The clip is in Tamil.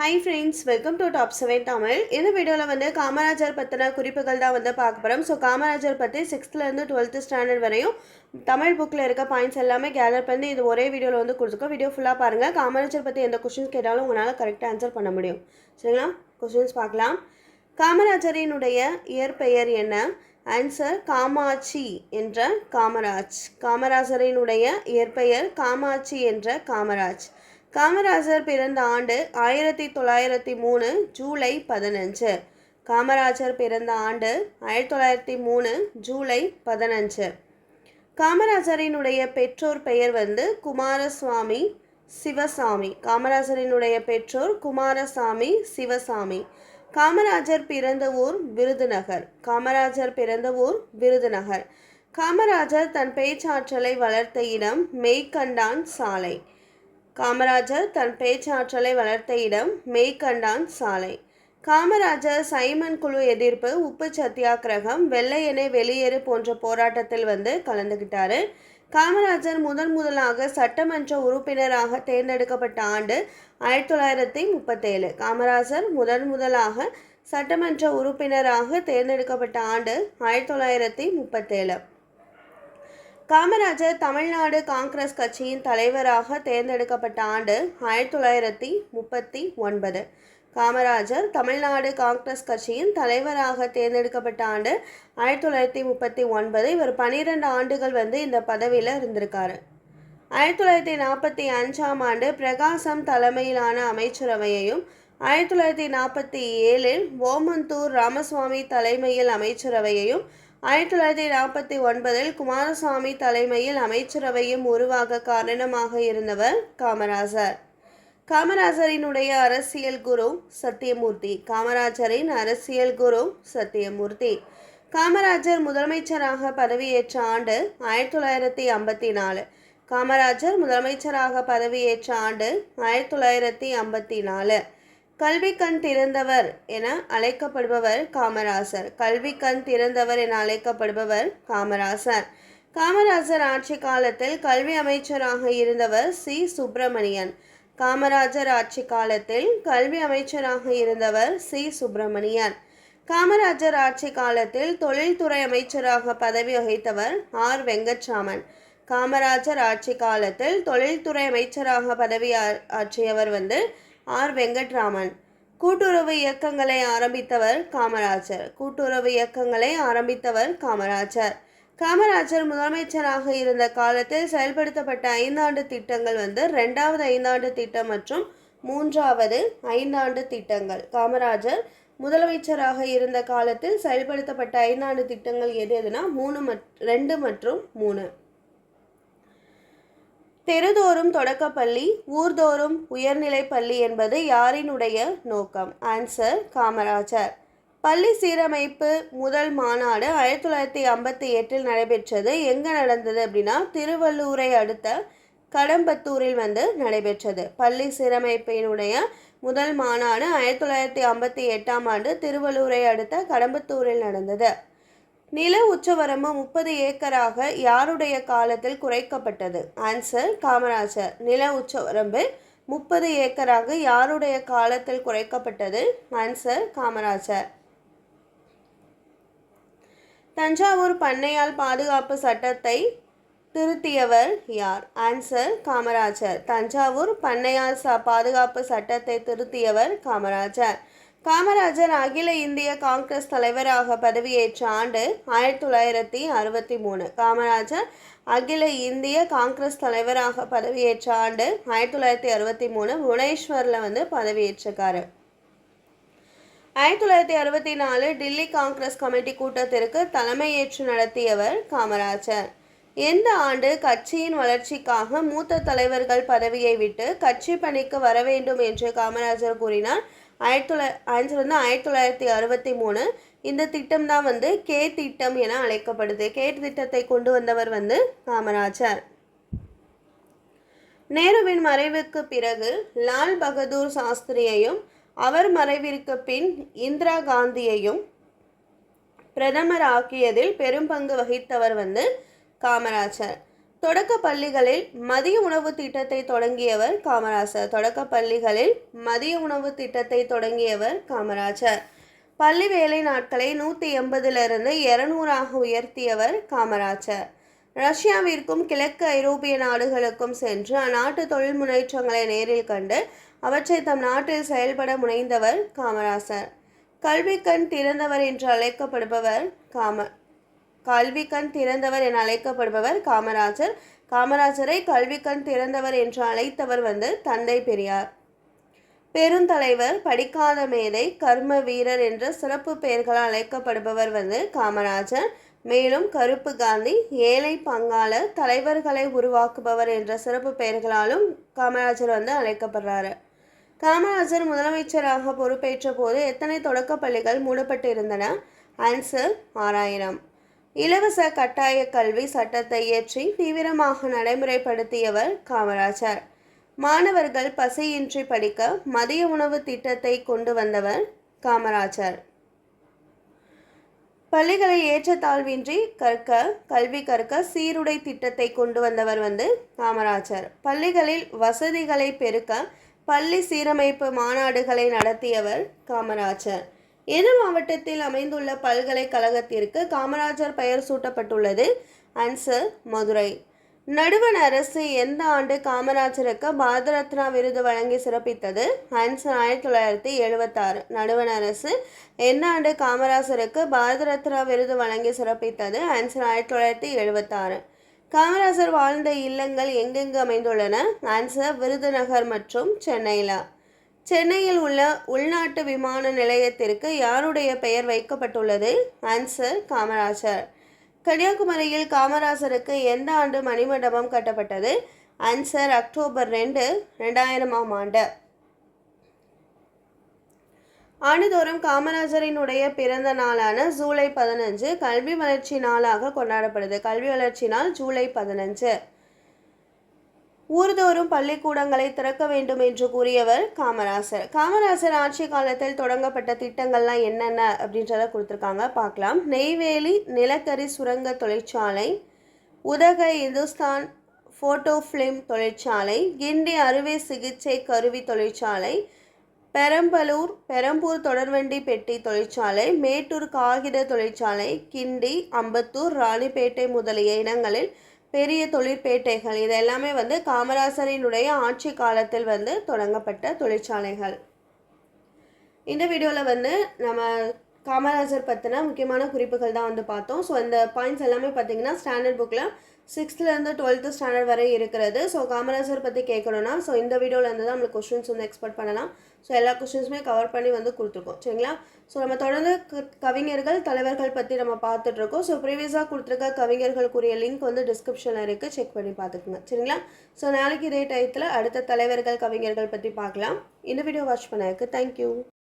Hi friends welcome to top seven Tamil இந்த வீடியோவில் வந்து காமராஜர் பற்றின குறிப்புகள் தான் வந்து பார்க்க போகிறோம் ஸோ காமராஜர் பற்றி சிக்ஸ்த்துலேருந்து டுவெல்த்து ஸ்டாண்டர்ட் வரையும் தமிழ் புக்கில் இருக்க பாயிண்ட்ஸ் எல்லாமே கேதர் பண்ணி இது ஒரே வீடியோவில் வந்து கொடுத்துருக்கோம். வீடியோ ஃபுல்லாக பாருங்கள் காமராஜர் பற்றி எந்த கொஷின்ஸ் கேட்டாலும் உங்களால் கரெக்டாக ஆன்சர் பண்ண முடியும். சரிங்களா? கொஷின்ஸ் பார்க்கலாம். காமராஜரினுடைய இயற்பெயர் என்ன? ஆன்சர் காமாட்சி என்ற காமராஜ். காமராஜரினுடைய இயற்பெயர் காமாட்சி என்ற காமராஜ். காமராஜர் பிறந்த ஆண்டு ஆயிரத்தி தொள்ளாயிரத்தி மூணு ஜூலை பதினஞ்சு. காமராஜர் பிறந்த ஆண்டு ஆயிரத்தி தொள்ளாயிரத்தி மூணு ஜூலை பதினஞ்சு. காமராஜரினுடைய பெற்றோர் பெயர் வந்து குமாரசுவாமி சிவசாமி. காமராஜரினுடைய பெற்றோர் குமாரசாமி சிவசாமி. காமராஜர் பிறந்த ஊர் விருதுநகர். காமராஜர் பிறந்த ஊர் விருதுநகர். காமராஜர் தன் பேச்சாற்றலை வளர்த்த இடம் மெய்கண்டான் சாலை. காமராஜர் தன் பேச்சாற்றலை வளர்த்த இடம் மெய்கண்டான் சாலை. காமராஜர் சைமன் குழு எதிர்ப்பு உப்பு சத்தியாகிரகம் வெள்ளையனே வெளியேறு போன்ற போராட்டத்தில் வந்து கலந்துக்கிட்டார் காமராஜர் முதன் முதலாக சட்டமன்ற உறுப்பினராக தேர்ந்தெடுக்கப்பட்ட ஆண்டு ஆயிரத்தி தொள்ளாயிரத்தி முப்பத்தேழு. காமராஜர் முதன் முதலாக சட்டமன்ற உறுப்பினராக தேர்ந்தெடுக்கப்பட்ட ஆண்டு ஆயிரத்தி தொள்ளாயிரத்தி முப்பத்தேழு. காமராஜர் தமிழ்நாடு காங்கிரஸ் கட்சியின் தலைவராக தேர்ந்தெடுக்கப்பட்ட ஆண்டு ஆயிரத்தி தொள்ளாயிரத்தி முப்பத்தி ஒன்பது. காமராஜர் தமிழ்நாடு காங்கிரஸ் கட்சியின் தலைவராக தேர்ந்தெடுக்கப்பட்ட ஆண்டு ஆயிரத்தி தொள்ளாயிரத்தி முப்பத்தி ஒன்பது. இவர் பன்னிரெண்டு ஆண்டுகள் வந்து இந்த பதவியில் இருந்திருக்காரு. ஆயிரத்தி தொள்ளாயிரத்தி நாற்பத்தி அஞ்சாம் ஆண்டு பிரகாசம் தலைமையிலான அமைச்சரவையையும் ஆயிரத்தி தொள்ளாயிரத்தி நாற்பத்தி ஏழில் ஓமந்தூர் ராமசுவாமி தலைமையில் அமைச்சரவையையும் ஆயிரத்தி தொள்ளாயிரத்தி நாற்பத்தி ஒன்பதில் குமாரசுவாமி தலைமையில் அமைச்சரவையும் உருவாக காரணமாக இருந்தவர் காமராஜர். காமராஜரினுடைய அரசியல் குரு சத்தியமூர்த்தி காமராஜரின் அரசியல் குரு சத்தியமூர்த்தி. காமராஜர் முதலமைச்சராக பதவியேற்ற ஆண்டு ஆயிரத்தி தொள்ளாயிரத்தி ஐம்பத்தி நாலு. காமராஜர் முதலமைச்சராக பதவியேற்ற ஆண்டு ஆயிரத்தி தொள்ளாயிரத்தி ஐம்பத்தி நாலு. கல்வி கண் திறந்தவர் என அழைக்கப்படுபவர் காமராசர். கல்வி கண் திறந்தவர் என அழைக்கப்படுபவர் காமராசர். காமராஜர் ஆட்சி காலத்தில் கல்வி அமைச்சராக இருந்தவர் சி. சுப்பிரமணியன். காமராஜர் ஆட்சி காலத்தில் கல்வி அமைச்சராக இருந்தவர் சி. சுப்பிரமணியன். காமராஜர் ஆட்சி காலத்தில் தொழில்துறை அமைச்சராக பதவி வகித்தவர் ஆர். வெங்கட்ராமன். காமராஜர் ஆட்சி காலத்தில் தொழில்துறை அமைச்சராக பதவி ஆற்றியவர் வந்து ஆர். வெங்கட்ராமன். கூட்டுறவு இயக்கங்களை ஆரம்பித்தவர் காமராஜர். கூட்டுறவு இயக்கங்களை ஆரம்பித்தவர் காமராஜர். காமராஜர் முதலமைச்சராக இருந்த காலத்தில் செயல்படுத்தப்பட்ட ஐந்தாண்டு திட்டங்கள் வந்து ரெண்டாவது ஐந்தாண்டு திட்டம் மற்றும் மூன்றாவது ஐந்தாண்டு திட்டங்கள். காமராஜர் முதலமைச்சராக இருந்த காலத்தில் செயல்படுத்தப்பட்ட ஐந்தாண்டு திட்டங்கள் எது எதுனா மூணு மற் ரெண்டு மற்றும் மூணு. தெருதோறும் தொடக்கப்பள்ளி ஊர்தோறும் உயர்நிலைப்பள்ளி என்பது யாரினுடைய நோக்கம்? ஆன்சர் காமராஜர். பள்ளி சீரமைப்பு முதல் மாநாடு ஆயிரத்தி தொள்ளாயிரத்தி ஐம்பத்தி எட்டில் நடைபெற்றது. எங்கே நடந்தது அப்படின்னா திருவள்ளூரை அடுத்த கடம்பத்தூரில் வந்து நடைபெற்றது. பள்ளி சீரமைப்பினுடைய முதல் மாநாடு ஆயிரத்தி தொள்ளாயிரத்தி ஐம்பத்தி எட்டாம் ஆண்டு திருவள்ளூரை அடுத்த கடம்பத்தூரில் நடந்தது. நில உச்சவரம்பு முப்பது ஏக்கராக யாருடைய காலத்தில் குறைக்கப்பட்டது? ஆன்சர் காமராஜர். நில உச்சவரம்பு முப்பது ஏக்கராக யாருடைய காலத்தில் குறைக்கப்பட்டது? ஆன்சர் காமராஜர். தஞ்சாவூர் பண்ணையால் பாதுகாப்பு சட்டத்தை திருத்தியவர் யார்? ஆன்சர் காமராஜர். தஞ்சாவூர் பண்ணையால் ச பாதுகாப்பு சட்டத்தை திருத்தியவர் காமராஜர். காமராஜர் அகில இந்திய காங்கிரஸ் தலைவராக பதவியேற்ற ஆண்டு ஆயிரத்தி தொள்ளாயிரத்தி அறுபத்தி மூணு. காமராஜர் அகில இந்திய காங்கிரஸ் தலைவராக பதவியேற்ற ஆண்டு ஆயிரத்தி தொள்ளாயிரத்தி அறுபத்தி மூணு புவனேஸ்வரில் வந்து பதவியேற்றிருக்காரு ஆயிரத்தி தொள்ளாயிரத்தி அறுபத்தி நாலு டில்லி காங்கிரஸ் கமிட்டி கூட்டத்திற்கு தலைமையேற்று நடத்தியவர் காமராஜர். எந்த ஆண்டு கட்சியின் வளர்ச்சிக்காக மூத்த தலைவர்கள் பதவியை விட்டு கட்சி பணிக்கு வர வேண்டும் என்று காமராஜர் கூறினார். ஆயிரத்தி தொள்ளா ஆன்சர் வந்து ஆயிரத்தி தொள்ளாயிரத்தி அறுபத்தி மூணு. இந்த திட்டம் தான் வந்து கே திட்டம் என அழைக்கப்படுது. கே திட்டத்தை கொண்டு வந்தவர் வந்து காமராஜர். நேருவின் மறைவுக்கு பிறகு லால் பகதூர் சாஸ்திரியையும் அவர் மறைவிற்கு பின் இந்திரா காந்தியையும் பிரதமர் ஆக்கியதில் பெரும் பங்கு வகித்தவர் வந்து காமராஜர். தொடக்க பள்ளிகளில் மதிய உணவு திட்டத்தை தொடங்கியவர் காமராசர். தொடக்க பள்ளிகளில் மதிய உணவு திட்டத்தை தொடங்கியவர் காமராஜர். பள்ளி வேலை நாட்களை நூற்றி எண்பதிலிருந்து இருநூறாக உயர்த்தியவர் காமராஜர். ரஷ்யாவிற்கும் கிழக்கு ஐரோப்பிய நாடுகளுக்கும் சென்று அந்நாட்டு தொழில் முன்னேற்றங்களை நேரில் கண்டு அவற்றை தம் நாட்டில் செயல்பட முனைந்தவர் காமராசர். கல்வி கண் திறந்தவர் என்று அழைக்கப்படுபவர் காம கல்வி கண் திறந்தவர் என அழைக்கப்படுபவர் காமராஜர். காமராஜரை கல்வி கண் திறந்தவர் என்று அழைத்தவர் வந்து தந்தை பெரியார். பெருந்தலைவர் படிக்காத மேதை கர்ம வீரர் என்ற சிறப்பு பெயர்களால் அழைக்கப்படுபவர் வந்து காமராஜர். மேலும் கருப்பு காந்தி ஏழை பங்காளர் தலைவர்களை உருவாக்குபவர் என்ற சிறப்பு பெயர்களாலும் காமராஜர் வந்து அழைக்கப்படுறாரு. காமராஜர் முதலமைச்சராக பொறுப்பேற்ற போது எத்தனை தொடக்க பள்ளிகள் மூடப்பட்டு இருந்தன? ஆன்சர் ஆறாயிரம். இலவச கட்டாய கல்வி சட்டத்தை இயற்றி தீவிரமாக நடைமுறைப்படுத்தியவர் காமராஜர். மாணவர்கள் பசியின்றி படிக்க மதிய உணவு திட்டத்தை கொண்டு வந்தவர் காமராஜர். பள்ளிகளை ஏற்றத்தாழ்வின்றி கற்க கல்வி கற்க சீருடை திட்டத்தை கொண்டு வந்தவர் வந்து காமராஜர். பள்ளிகளில் வசதிகளை பெருக்க பள்ளி சீரமைப்பு மாநாடுகளை நடத்தியவர் காமராஜர். எது மாவட்டத்தில் அமைந்துள்ள பல்கலைக்கழகத்திற்கு காமராஜர் பெயர் சூட்டப்பட்டுள்ளது. ஆன்சர் மதுரை. நடுவண் அரசு எந்த ஆண்டு காமராஜருக்கு பாரத ரத்னா விருது வழங்கி சிறப்பித்தது? ஆன்சர் ஆயிரத்தி தொள்ளாயிரத்தி எழுபத்தாறு நடுவண் அரசு எந்த ஆண்டு காமராஜருக்கு பாரத ரத்னா விருது வழங்கி சிறப்பித்தது? ஆன்சர் ஆயிரத்தி தொள்ளாயிரத்தி எழுபத்தாறு காமராஜர் வாழ்ந்த இல்லங்கள் எங்கெங்கு அமைந்துள்ளன? ஆன்சர் விருதுநகர் மற்றும் சென்னையில். சென்னையில் உள்ள உள்நாட்டு விமான நிலையத்திற்கு யாருடைய பெயர் வைக்கப்பட்டுள்ளது? ஆன்சர் காமராஜர். கன்னியாகுமரியில் காமராஜருக்கு எந்த ஆண்டு மணிமண்டபம் கட்டப்பட்டது? ஆன்சர் அக்டோபர் ரெண்டு ரெண்டாயிரமாம் ஆண்டு. ஆண்டுதோறும் காமராஜரினுடைய பிறந்த நாளான ஜூலை பதினஞ்சு கல்வி வளர்ச்சி நாளாக கொண்டாடப்படுது. கல்வி வளர்ச்சி நாள் ஜூலை பதினஞ்சு. ஊர்தோறும் பள்ளிக்கூடங்களை திறக்க வேண்டும் என்று கூறியவர் காமராசர். காமராசர் ஆட்சி காலத்தில் தொடங்கப்பட்ட திட்டங்கள்லாம் என்னென்ன அப்படின்றத கொடுத்துருக்காங்க பார்க்கலாம். நெய்வேலி நிலக்கரி சுரங்க தொழிற்சாலை உதகை இந்துஸ்தான் ஃபோட்டோ ஃபிலிம் தொழிற்சாலை கிண்டி அறுவை சிகிச்சை கருவி தொழிற்சாலை பெரம்பலூர் பெரம்பூர் தொடர்வண்டி பெட்டி தொழிற்சாலை மேட்டூர் காகித தொழிற்சாலை கிண்டி அம்பத்தூர் ராணிப்பேட்டை முதலிய இடங்களில் பெரிய தொழிற்பேட்டைகள். இது எல்லாமே வந்து காமராசரினுடைய ஆட்சி காலத்தில் வந்து தொடங்கப்பட்ட தொழிற்சாலைகள். இந்த வீடியோவில் வந்து நம்ம காமராஜர் பற்றின முக்கியமான குறிப்புகள் தான் வந்து பார்த்தோம். ஸோ இந்த பாயிண்ட்ஸ் எல்லாமே பார்த்தீங்கன்னா ஸ்டாண்டர்ட் புக்கில் சிக்ஸ்த்லேருந்து டுவெல்த்து ஸ்டாண்டர்ட் வரை இருக்கிறது. ஸோ காமராஜர் பற்றி கேட்கணும்னா ஸோ இந்த வீடியோவில் தான் நம்மளுக்கு கொஷின்ஸ் வந்து எக்ஸ்பெக்ட் பண்ணலாம். ஸோ எல்லா கொஷின்ஸுமே கவர் பண்ணி வந்து கொடுத்துருக்கோம். சரிங்களா? ஸோ நம்ம தொடர்ந்து கவிஞர்கள் தலைவர்கள் பற்றி நம்ம பார்த்துட்ருக்கோம் ஸோ ப்ரீவியஸாக கொடுத்துருக்க கவிஞர்களுக்குரிய லிங்க் வந்து டிஸ்கிரிப்ஷனில் இருக்குது செக் பண்ணி பார்த்துக்குங்க. சரிங்களா? ஸோ நாளைக்கு இதே டயத்தில் அடுத்த தலைவர்கள் கவிஞர்கள் பற்றி பார்க்கலாம். இந்த வீடியோ வாட்ச் பண்ணதுக்கு தேங்க்யூ